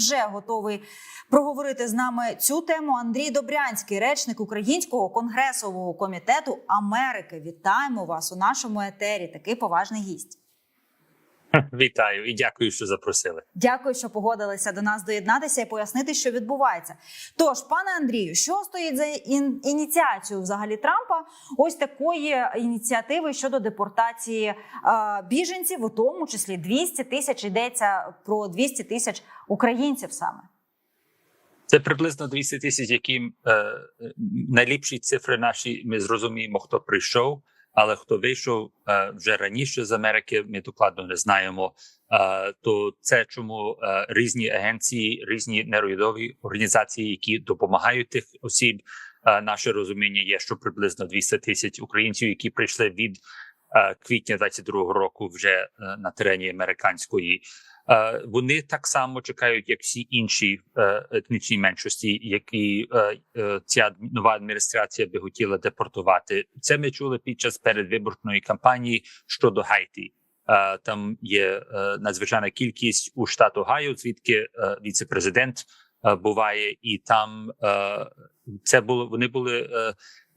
Вже готовий проговорити з нами цю тему. Андрій Добрянський, речник Українського конгресового комітету Америки. Вітаємо вас у нашому етері. Такий поважний гість. Вітаю і дякую, що запросили. Дякую, що погодилися до нас доєднатися і пояснити, що відбувається. Тож, пане Андрію, що стоїть за ін- ініціацією взагалі Трампа? Ось такої ініціативи щодо депортації е, біженців, у тому числі 200 тисяч йдеться про 200 тисяч українців саме. Це приблизно 200 тисяч, які е, найліпші цифри наші. Ми зрозуміємо, хто прийшов, але хто вийшов е, вже раніше з Америки, ми докладно не знаємо. Е, то це чому е, різні агенції, різні неурядові організації, які допомагають тих осіб. Наше розуміння є, що приблизно 200 тисяч українців, які прийшли від квітня 22-го року, вже на терені американської. Е, Вони так само чекають, як всі інші е, етнічні меншості, які е, ця нова адміністрація би хотіла депортувати. Це ми чули під час передвиборної кампанії щодо Гайті. Там є надзвичайна кількість у штату Гаю, звідки віце-президент буває, і там це було вони були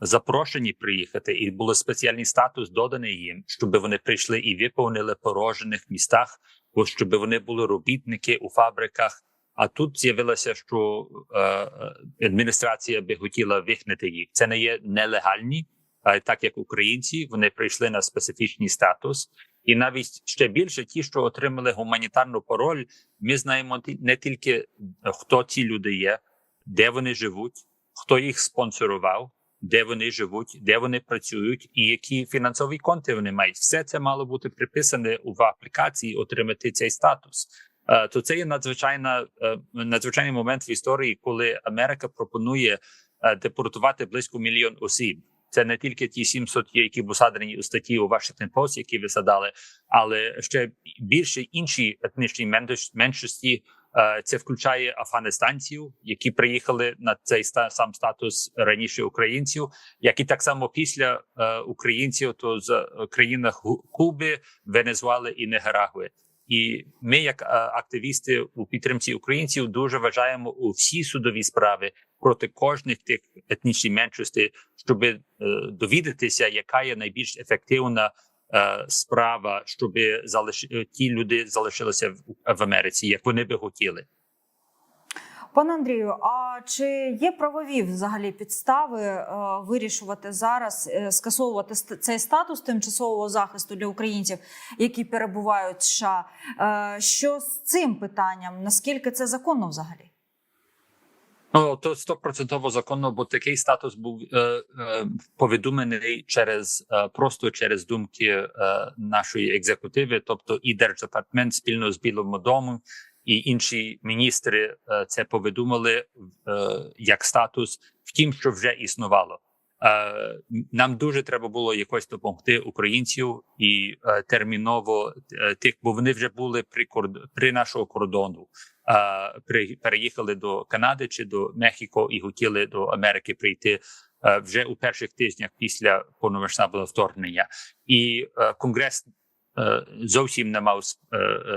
запрошені приїхати, і було спеціальний статус доданий їм, щоб вони прийшли і виповнили порожених містах бо щоб вони були робітники у фабриках. А тут з'явилося, що е, е, адміністрація би хотіла вигнати їх. Це не є нелегальні, а так як українці, вони прийшли на специфічний статус, і навіть ще більше ті, що отримали гуманітарну пароль, ми знаємо не тільки е, хто ці люди є, де вони живуть, хто їх спонсорував, де вони живуть, де вони працюють, і які фінансові конти вони мають. Все це мало бути приписане в аплікації, отримати цей статус. Е, То це є надзвичайна е, надзвичайний момент в історії, коли Америка пропонує е, депортувати близько мільйон осіб. Це не тільки ті 700, які посадані у статті у Washington Post, які ви задали, але ще більше інші етнічні менш- меншості. Е, Це включає афганистанців, які приїхали на цей сам статус раніше українців, як і так само після е, українців, то з е, країнах Гу- Куби, Венесуели і Нігерагуи. І ми, як активісти у підтримці українців, дуже вважаємо у всі судові справи проти кожних тих етнічних меншостей, щоб довідатися, яка є найбільш ефективна е, справа, щоб залиш... ті люди залишилися в, в Америці, як вони би хотіли. Пане Андрію, а чи є правові взагалі підстави е, вирішувати зараз е, скасовувати цей статус тимчасового захисту для українців, які перебувають в США? Е, що з цим питанням? Наскільки це законно взагалі? Ну то стопроцентово законно, бо такий статус був е, е, повідомлений через е, просто через думки е, нашої екзекутиви, тобто і держдепартмент спільно з Білим домом, і інші міністри е, це повідомили е, як статус, втім, що вже існувало. Е, нам дуже треба було якось допомогти українців і е, терміново е, тих, бо вони вже були при при нашого кордону. При переїхали до Канади чи до Мехіко і хотіли до Америки прийти вже у перших тижнях після повномасштабного вторгнення, і конгрес зовсім не мав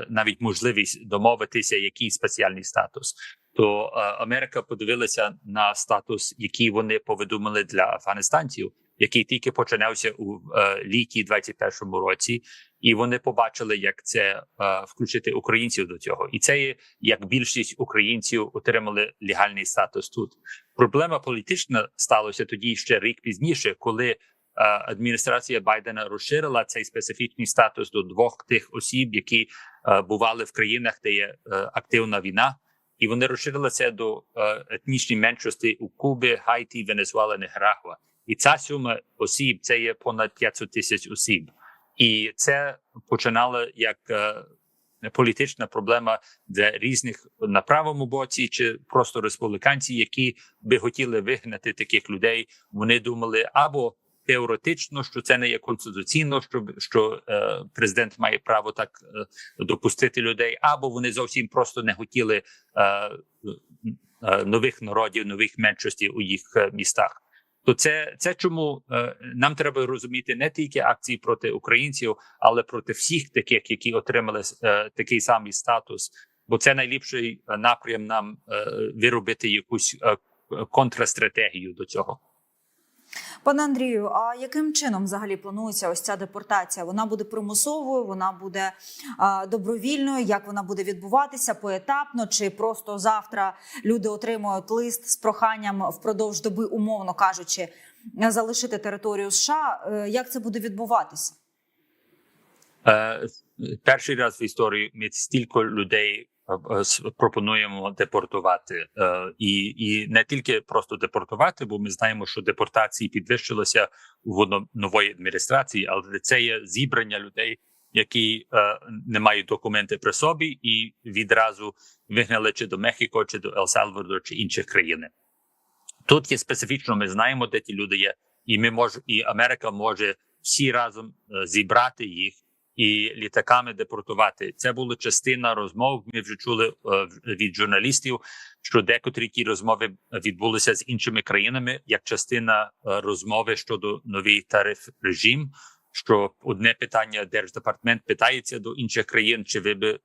навіть можливість домовитися, який спеціальний статус. То е, Америка подивилася на статус, який вони повідомили для афганистанців, який тільки починався у е, літі 21-му році, і вони побачили, як це е, включити українців до цього, і це є як більшість українців отримали легальний статус тут. Проблема політична сталася тоді ще рік пізніше, коли адміністрація Байдена розширила цей специфічний статус до двох тих осіб, які бували в країнах, де є активна війна. І вони розширили це до е, етнічної меншості у Кубі, Гайті, Венесуела, Нігерагуа. І ця сума осіб це є понад 500 тисяч осіб. І це починало як е, політична проблема для різних на правому боці, чи просто республіканці, які би хотіли вигнати таких людей. Вони думали або теоретично, що це не є конституційно, що, що е, президент має право так е, допустити людей, або вони зовсім просто не хотіли е, е, нових народів, нових меншостей у їх е, містах. То це це чому е, нам треба розуміти не тільки акції проти українців, але проти всіх таких, які отримали е, такий самий статус бо це найліпший е, напрям нам е, виробити якусь е, контрстратегію до цього. Пане Андрію, а яким чином взагалі планується ось ця депортація? Вона буде примусовою, вона буде а, добровільною. Як вона буде відбуватися поетапно? Чи просто завтра люди отримують лист з проханням впродовж доби, умовно кажучи, залишити територію США? Е, Як це буде відбуватися? Е, перший раз в історії ми стільки людей пропонуємо депортувати, Е, і, і не тільки просто депортувати, бо ми знаємо, що депортації підвищилися в нової адміністрації, але це є зібрання людей, які е, не мають документи при собі, і відразу вигнали чи до Мехіко, чи до Ел Салвадор, чи інших країн. Тут є специфічно, ми знаємо, де ті люди є, і ми мож, і Америка може всі разом е, зібрати їх і літаками депортувати. Це була частина розмов. Ми вже чули е, від журналістів, що декотрі ті розмови відбулися з іншими країнами як частина е, розмови щодо новий тариф режим. Що одне питання держдепартамент питається до інших країн, чи ви би, е,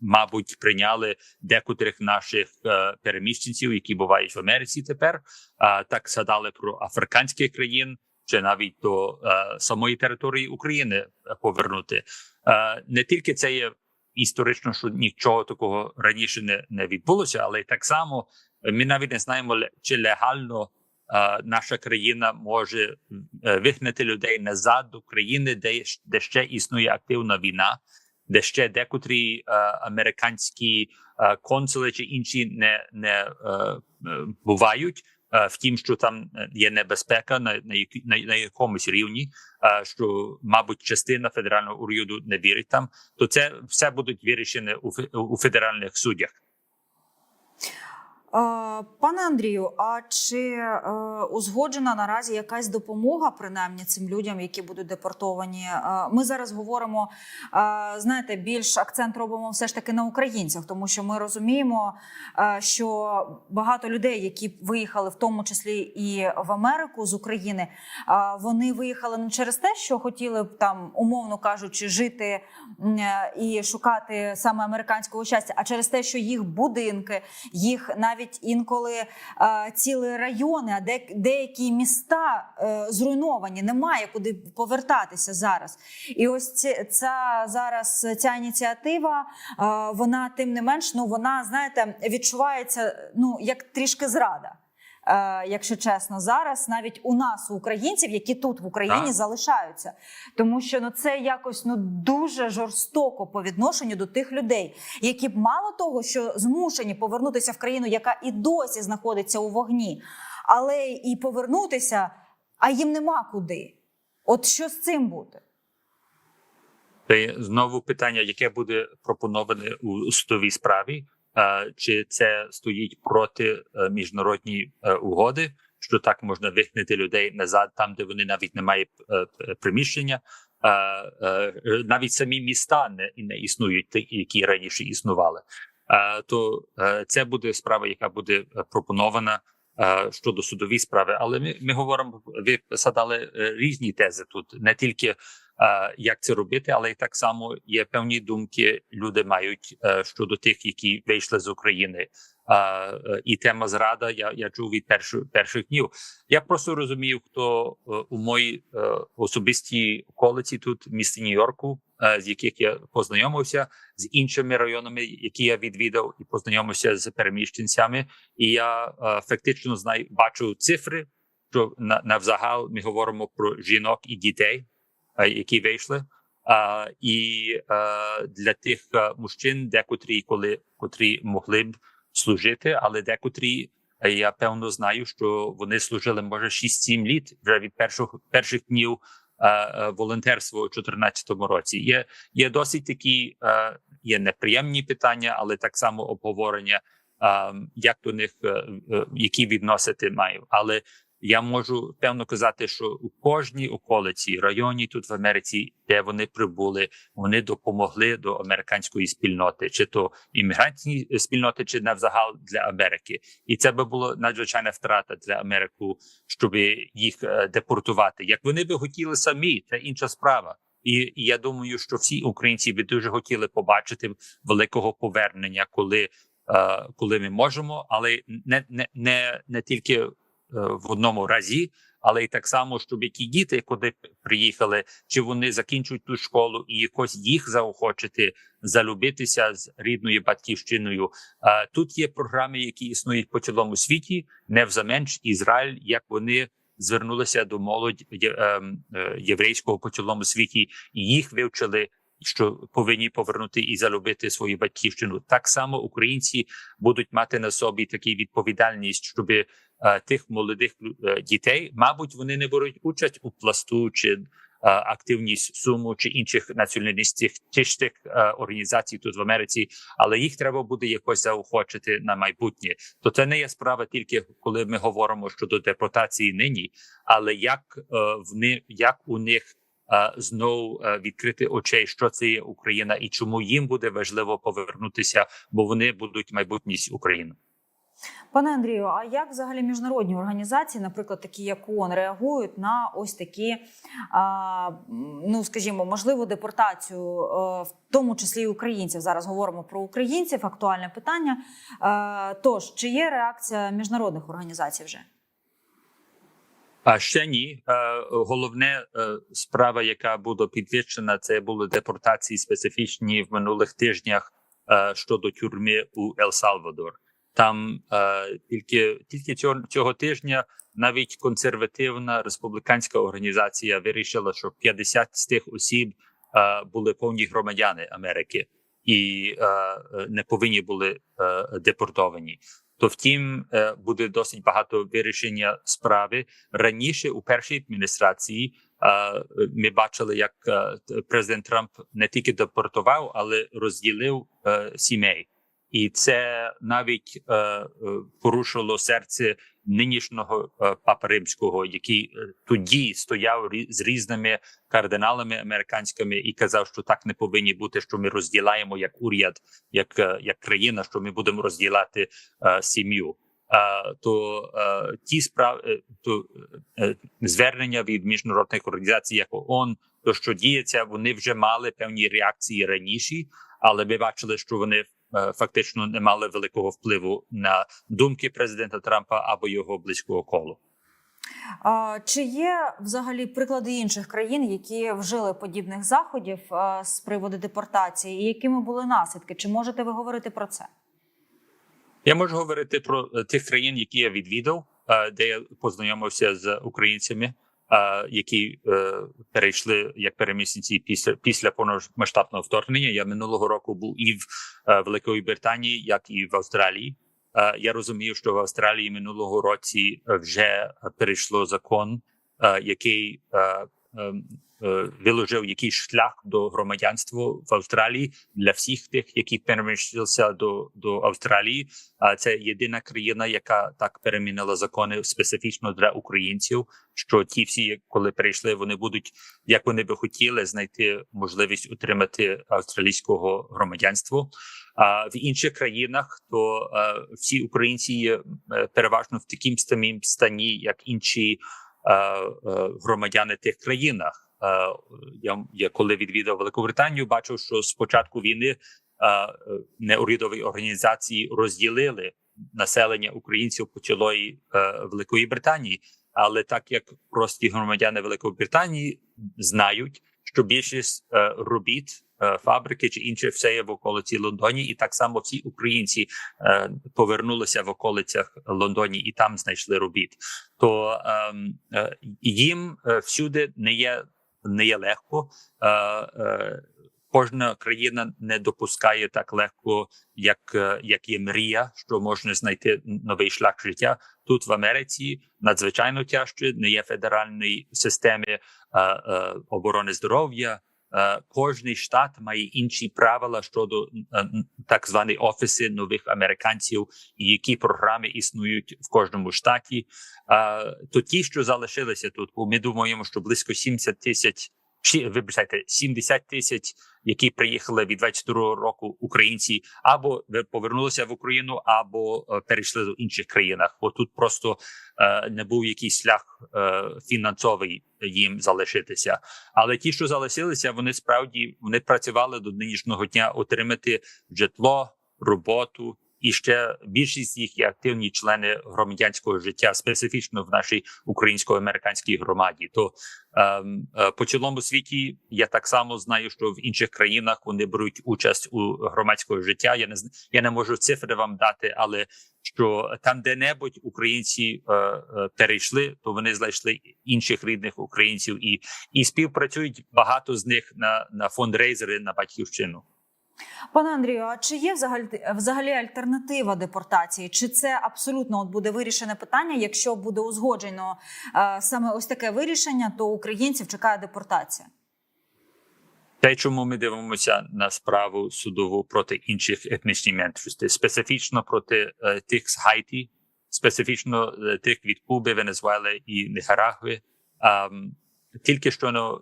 мабуть, прийняли декотрих наших е, переміщенців, які бувають в Америці тепер. А так згадали про африканських країн, чи навіть до е, самої території України е, повернути. Е, не тільки це є історично, що нічого такого раніше не, не відбулося, але й так само е, ми навіть не знаємо, чи легально е, наша країна може вигнати людей назад до країни, де, де ще існує активна війна, де ще декотрі е, американські е, консули чи інші не, не е, бувають. Е, Втім, що там е, є небезпека на, на, на, на якомусь рівні, е, що, мабуть, частина федерального уряду не вірить там, то це все будуть вирішені у, у федеральних суддях. Е, Пане Андрію, а чи е, узгоджена наразі якась допомога принаймні цим людям, які будуть депортовані? Е, Ми зараз говоримо, знаєте, більш акцент робимо все ж таки на українцях, тому що ми розуміємо, що багато людей, які виїхали, в тому числі і в Америку з України, вони виїхали не через те, що хотіли б там, умовно кажучи, жити і шукати саме американського щастя, а через те, що їх будинки, їх навіть інколи е, цілі райони, а де, деякі міста е, зруйновані, немає куди повертатися зараз. І ось ця зараз ця ініціатива, е, вона тим не менш, ну вона знаєте, відчувається ну як трішки зрада. Е, якщо чесно, зараз навіть у нас, у українців, які тут в Україні Так. залишаються, тому що ну це якось ну дуже жорстоко по відношенню до тих людей, які б мало того, що змушені повернутися в країну, яка і досі знаходиться у вогні, але і повернутися, а їм нема куди. От що з цим буде? Це знову питання, яке буде пропоноване у судовій справі, чи це стоїть проти е, міжнародні е, угоди, що так можна вигнати людей назад, там де вони навіть не мають е, приміщення. Е, е, Навіть самі міста не, не існують, які раніше існували. Е, То е, це буде справа, яка буде е, пропонована е, щодо судової справи. Але ми, ми говоримо, ви задали е, різні тези тут, не тільки е, як це робити, але й так само є певні думки. Люди мають е, щодо тих, які вийшли з України. Е, е, І тема зрада. Я я чув від перших перших днів. Я просто розумію, хто е, у моїй е, особистій околиці тут місті Нью-Йорку, е, з яких я познайомився з іншими районами, які я відвідав, і познайомився з переміщенцями. І я е, фактично знаю, бачу цифри. Що на навзагал ми говоримо про жінок і дітей, е, які вийшли. А, і е, для тих е, мужчин, декотрі, коли котрі могли б служити, але декотрі е, я певно знаю, що вони служили може 6-7 літ вже від перших перших днів е, е, волонтерства у 2014 році. Є є досить такі е, є неприємні питання, але так само обговорення, е, як до них е, е, які відносити маю. Але я можу певно казати, що у кожній околиці районі тут в Америці, де вони прибули, вони допомогли до американської спільноти, чи то іммігрантської спільноти, чи навзагал для Америки, і це би було надзвичайна втрата для Америки, щоб їх е, депортувати. Як вони би хотіли самі, це інша справа. І, я думаю, що всі українці би дуже хотіли побачити великого повернення, коли, е, коли ми можемо, але не, не, не, не тільки е, в одному разі, але й так само, щоб які діти, куди приїхали, чи вони закінчують ту школу і якось їх заохочити залюбитися з рідною батьківщиною. Е, Тут є програми, які існують по цілому світі, не взаменш Ізраїль, як вони звернулися до молоді є- ем, е, єврейського по цілому світі, і їх вивчили. Що повинні повернути і залюбити свою батьківщину, так само українці будуть мати на собі таку відповідальність, щоб е, тих молодих е, дітей, мабуть, вони не беруть участь у пласту чи е, активність суму чи інших націоналістичних е, організацій тут в Америці, але їх треба буде якось заохочити на майбутнє. То це не є справа тільки коли ми говоримо щодо депортації нині, але як е, в як у них е, знову е, відкрити очей, що це є Україна, і чому їм буде важливо повернутися, бо вони будуть майбутність України. Пане Андрію, а як взагалі міжнародні організації, наприклад, такі як ООН, реагують на ось такі, ну скажімо, можливу депортацію, е, в тому числі і українців? Зараз говоримо про українців, актуальне питання. Е, Тож, чи є реакція міжнародних організацій вже? А ще ні. Е, Головне справа, яка буде підвищена, це були депортації специфічні в минулих тижнях щодо тюрми у Ел-Салвадор. Там е, тільки тільки цього, цього тижня навіть консервативна республіканська організація вирішила, що 50 з тих осіб е, були повні громадяни Америки і е, не повинні були е, депортовані. То втім, е, буде досить багато вирішення справи раніше у першій адміністрації. е, Ми бачили, як е, президент Трамп не тільки депортував, але розділив е, сімей, і це навіть е, е, порушило серце нинішнього е, папи римського, який е, тоді стояв рі- з різними кардиналами американськими і казав, що так не повинні бути, що ми розділяємо як уряд, як, е, як країна, що ми будемо розділяти е, сім'ю. Е, то е, ті справи, е, то е, звернення від міжнародних організацій, як ООН, то що діється, вони вже мали певні реакції раніше, але ми бачили, що вони е, фактично не мали великого впливу на думки президента Трампа або його близького колу. Чи є взагалі приклади інших країн, які вжили подібних заходів з приводу депортації, і якими були наслідки? Чи можете ви говорити про це? Я можу говорити про е, тих країн, які я відвідав, е, де я познайомився з українцями, е, які е, перейшли як перемісниці після після повномасштабного вторгнення. Я минулого року був і в е, Великої Британії, як і в Австралії. Е, Я розумію, що в Австралії минулого році вже перейшло закон, який виложив якийсь шлях до громадянства в Австралії для всіх тих, які перемістилися до, до Австралії. А це єдина країна, яка так перемінила закони специфічно для українців. Що ті всі, коли прийшли, вони будуть як вони би хотіли знайти можливість отримати австралійського громадянства. А в інших країнах то е, всі українці є е, переважно в таким самим стані, як інші е, е, громадяни тих країнах. Е, я, я коли відвідав Велику Британію, бачив, що з початку війни е, е, неурядові організації розділили населення українців по цілої е, Великої Британії. Але так як прості громадяни Великої Британії знають, що більшість е, робіт, е, фабрики чи інше все є в околиці Лондоні, і так само всі українці е, повернулися в околицях Лондоні і там знайшли робіт. То ем, е, їм е, всюди не є не є легко. Е, е, Кожна країна не допускає так легко, як, е, як є мрія, що можна знайти новий шлях життя. Тут в Америці надзвичайно тяжко, не є федеральної системи е, е, оборони здоров'я. Е, Кожний штат має інші правила щодо е, так звані офіси нових американців, і які програми існують в кожному штаті. Е, То ті, що залишилися тут, бо ми думаємо, що близько 70 тисяч Ші- вибачайте, 70 тисяч, які приїхали від 22 року українці, або повернулися в Україну, або е, перейшли до інших країнах. Бо тут просто е, не був якийсь шлях е, фінансовий їм залишитися. Але ті, що залишилися, вони справді вони працювали до нинішнього дня отримати житло, роботу. І ще більшість їх є активні члени громадянського життя, специфічно в нашій українсько-американській громаді. То ем, е, по цілому світі я так само знаю, що в інших країнах вони беруть участь у громадського життя. Я не я не можу цифри вам дати, але що там, де-небудь українці е, е, перейшли, то вони знайшли інших рідних українців і, і співпрацюють багато з них на, на фондрейзери на батьківщину. Пане Андрію, а чи є взагалі взагалі альтернатива депортації? Чи це абсолютно от буде вирішене питання? Якщо буде узгоджено е, саме ось таке вирішення, то українців чекає депортація? Те, чому ми дивимося на справу судову проти інших етнічних меншостей, специфічно проти е, тих з Гайті, специфічно е, тих від Куби, Венесуели і Нікарагви. Ем, тільки що ну,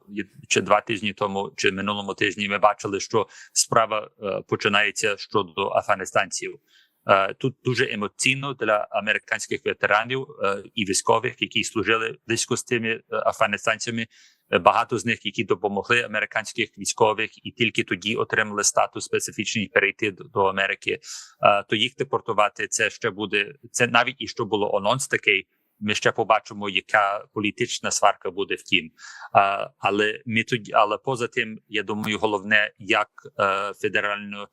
чи два тижні тому, чи минулому тижні, ми бачили, що справа е, починається щодо афганістанців. Е, Тут дуже емоційно для американських ветеранів е, і військових, які служили близько з тими е, афганістанцями. Е, Багато з них, які допомогли американських військових, і тільки тоді отримали статус специфічний перейти до, до Америки. Е, То їх депортувати це ще буде. Це навіть і що було анонс такий. Ми ще побачимо, яка політична сварка буде втім. А, але ми тоді, але поза тим, я думаю, головне, як е, федеральна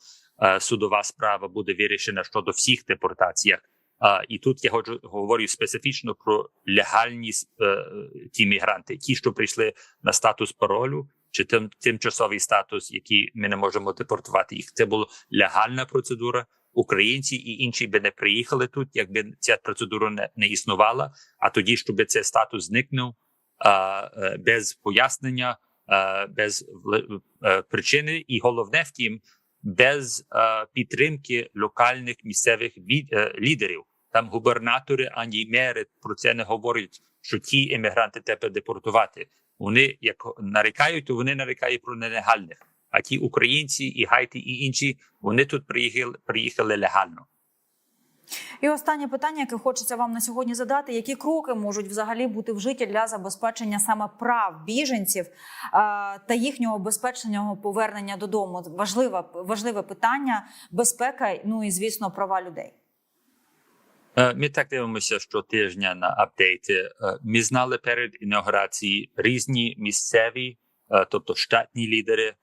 е, судова справа буде вирішена щодо всіх депортаціях. А, і тут я ходжу, говорю специфічно про легальні е, ті мігранти, ті, що прийшли на статус паролю, чи тим, тимчасовий статус, який ми не можемо депортувати їх. Це була легальна процедура. Українці і інші би не приїхали тут, якби ця процедура не, не існувала. А тоді, щоб цей статус зникнув а, е, без пояснення, а, без вли- е, причини, і головне втім, без а, підтримки локальних місцевих від, е, лідерів. Там губернатори ані мери про це не говорять, що ті емігранти треба депортувати. Вони як нарікають, то вони нарікають про нелегальних. А ті українці і гайти, і інші вони тут приїхали, приїхали легально. І останнє питання, яке хочеться вам на сьогодні задати: які кроки можуть взагалі бути вжиті для забезпечення саме прав біженців та їхнього безпечного повернення додому? Важливе, важливе питання безпека, ну і звісно, права людей. Е, Ми так дивимося щотижня на апдейти. Е, Ми знали перед інаугурацією різні місцеві, е, тобто штатні лідери,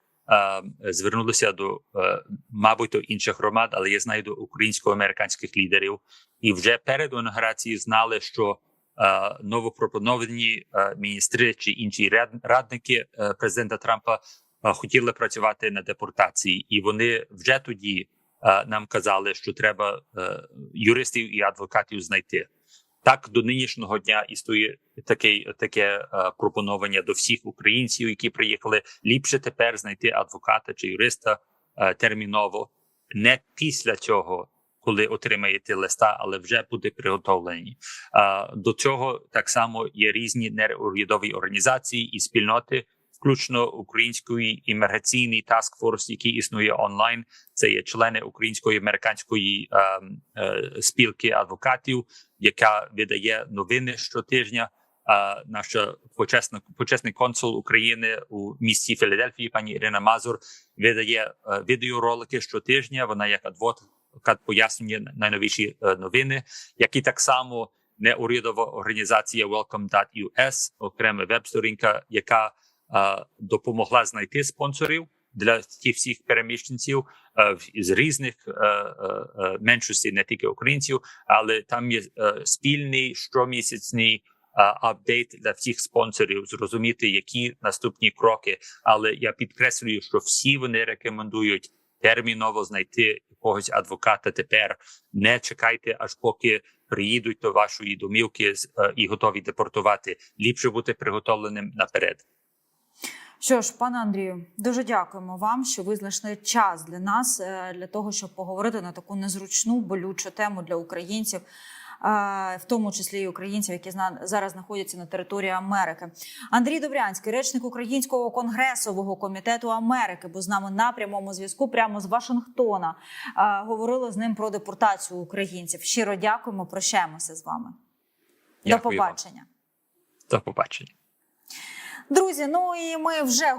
звернулися до, е, мабуть, до інших громад, але я знаю до українсько-американських лідерів. І вже перед інаугурацією знали, що е, новопропоновані е, міністри чи інші рад- радники президента Трампа хотіли працювати на депортації, і вони вже тоді нам казали, що треба юристів і адвокатів знайти. Так до нинішнього дня існує таке, таке е, пропонування до всіх українців, які приїхали. Ліпше тепер знайти адвоката чи юриста е, терміново, не після цього, коли отримаєте листа, але вже буде приготовлені. Е, до цього так само є різні неурядові організації і спільноти, включно української імміграційний таскфорс, який існує онлайн. Це є члени української американської е, е, спілки адвокатів, яка видає новини щотижня. А наша почесна почесний консул України у місті Філадельфії, пані Ірина Мазур, видає е, відеоролики щотижня. Вона як адвокат пояснює найновіші е, новини, які так само неурядова організація Welcome.us, окрема веб-сторінка, яка е, допомогла знайти спонсорів для тих всіх переміщенців е, з різних е, е, меншостей, не тільки українців, але там є спільний щомісячний апдейт для всіх спонсорів, зрозуміти, які наступні кроки. Але я підкреслюю, що всі вони рекомендують терміново знайти якогось адвоката тепер. Не чекайте, аж поки приїдуть до вашої домівки і готові депортувати. Ліпше бути приготовленим наперед. Що ж, пане Андрію, дуже дякуємо вам, що ви знайшли час для нас, е, для того, щоб поговорити на таку незручну, болючу тему для українців. в тому числі і українців, які зараз знаходяться на території Америки. Андрій Добрянський, речник Українського конгресового комітету Америки, був з нами на прямому зв'язку прямо з Вашингтона. Е, Говорили з ним про депортацію українців. Щиро дякуємо. Прощаємося з вами. До Дякую вам. побачення. До побачення. Друзі, ну і ми вже